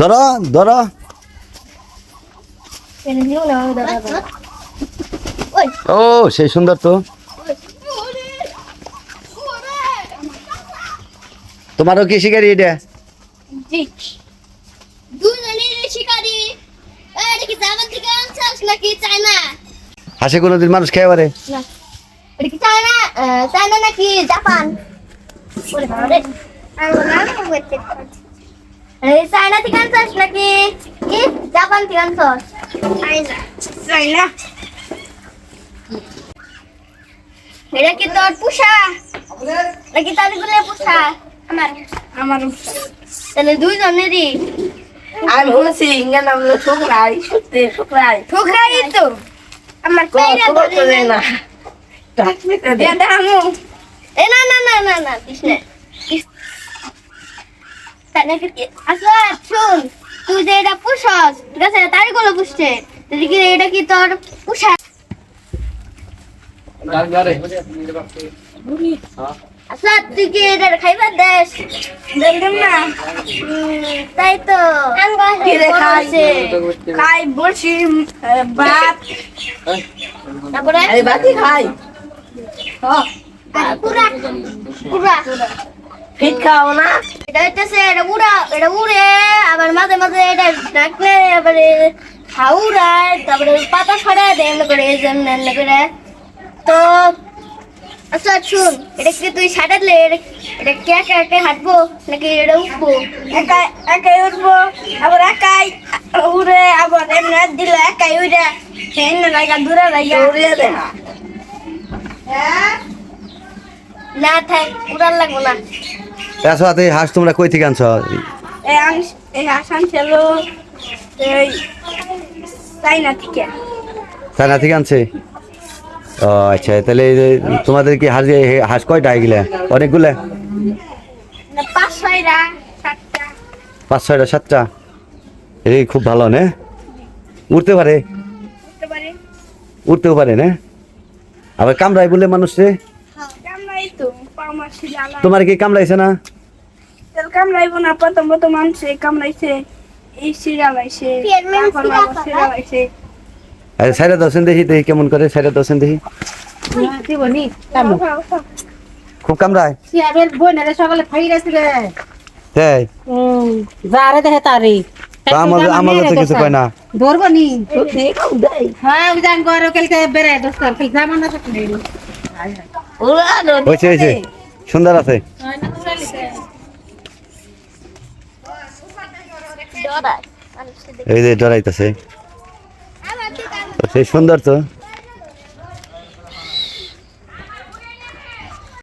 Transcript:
ধরো ধরো। ও, সেই সুন্দর তো। তোমারও কি শিকারি এটা? হাসে কোনোদিন মানুষ খেয়ে পারে। চায়না নাকি জাপান? এই চায়না থেকে আনছাস নাকি? কি? জাপান থেকে আনছাস। চায়না চায়না এটা কি তোর পুষা? নাকি তাদেরগুলো পুষা? আমার। আমার। তাহলে দুইজনেরই। আমি বলছি ইঙ্গা নাম হলো ঠোকরাই সত্যি ঠোকরাই। ঠোকরাই তো। আমার কো ধরে না। না। টাকমিটা দে। দামু এ না না না না না কৃষ্ণে। তাহলে কি শুন তুই যে এটা পুষস। ঠিক আছে তারই গুলো পুষছে। কি এটা কি তোর পুষা? তুই কি এটা খাইবার দেশ। দেখলাম না? তাই তো। কি রে খাই? বলছে। ভাত। তারপরে? এই খাই। পুরা পুরা। ফিট খাও না। এটা হইতেছে এটা উড়া এটা উড়ে আবার মাঝে মাঝে এটা ডাকলে এবারে হাউড়ায় তারপরে পাতা ছড়ায় দেয় এমনি করে এই জন্য এমনি করে। তো আচ্ছা শুন এটা কি তুই সাঁটালে এটা কে একা একা হাঁটবো নাকি এটা উঠবো? একাই একাই উঠবো আবার একাই উড়ে আবার এমনি দিলে একাই উড়ে। এমনি লাগা দূরে লাগা উড়িয়ে দেখা না থাক উড়ার লাগবো না। হাতে হাঁস তোমরা কই থেকে আনছ? এই চাইনা থেকে। আনছে? ও আচ্ছা তাহলে তোমাদের কি হাঁস হাঁস কয়টা এগুলা? অনেকগুলা? পাঁচ ছয়টা সাতটা। পাঁচ ছয়টা সাতটা? এই খুব ভালো না? উঠতে পারে? উঠতে পারে। উঠতেও পারে না? আবার কামড়ায় বলে মানুষ রে? তোমার কি কামড়াইছে না? তেল কামড়াইব না প্রথম প্রথম আনছে কামড়াইছে এই তারপর আবার সিরা সিরালাইছে আরে সাইডে দশেন দেখি দেখি কেমন করে সাইডে দশেন দেখি। খুব কামড়ায়। সিয়াবেল বোনেরে সকালে খাই রাখছিলে তাই? যারে দেখে তারি। তো আমাদের আমাদের তো কিছু কয় না। ধরবো নি। হ্যাঁ বিধান করে কালকে বেড়ে দোস্তার খালি জামান না থাকলে ওরা হয়েছে হয়েছে সুন্দর আছে। এই যে ডরাইতেছে সেই সুন্দর তো